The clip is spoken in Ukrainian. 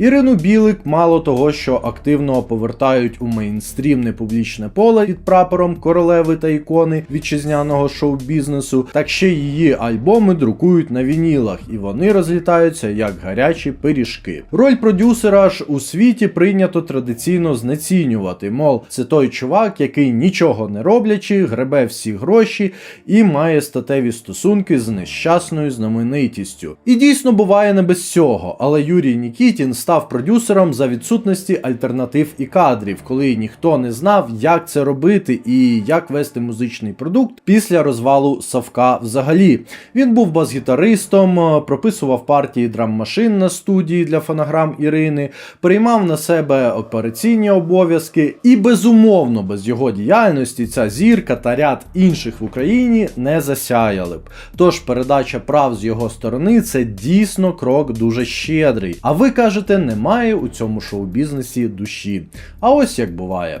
Ірину Білик мало того, що активно повертають у мейнстрімне публічне поле під прапором королеви та ікони вітчизняного шоу-бізнесу, так ще її альбоми друкують на вінілах, і вони розлітаються як гарячі пиріжки. Роль продюсера ж у світі прийнято традиційно знецінювати. Мов, це той чувак, який нічого не роблячи, гребе всі гроші і має статеві стосунки з нещасною знаменитістю. І дійсно буває не без цього, але Юрій Нікітін став продюсером за відсутності альтернатив і кадрів, коли ніхто не знав, як це робити і як вести музичний продукт після розвалу Савка взагалі. Він був бас-гітаристом, е, прописував партії драм-машин на студії для фонограм Ірини, приймав на себе операційні обов'язки, і безумовно, без його діяльності ця зірка та ряд інших в Україні не засяяли б. Тож передача прав з його сторони це дійсно крок дуже щедрий. А ви кажете, немає у цьому шоу-бізнесі душі. А ось як буває.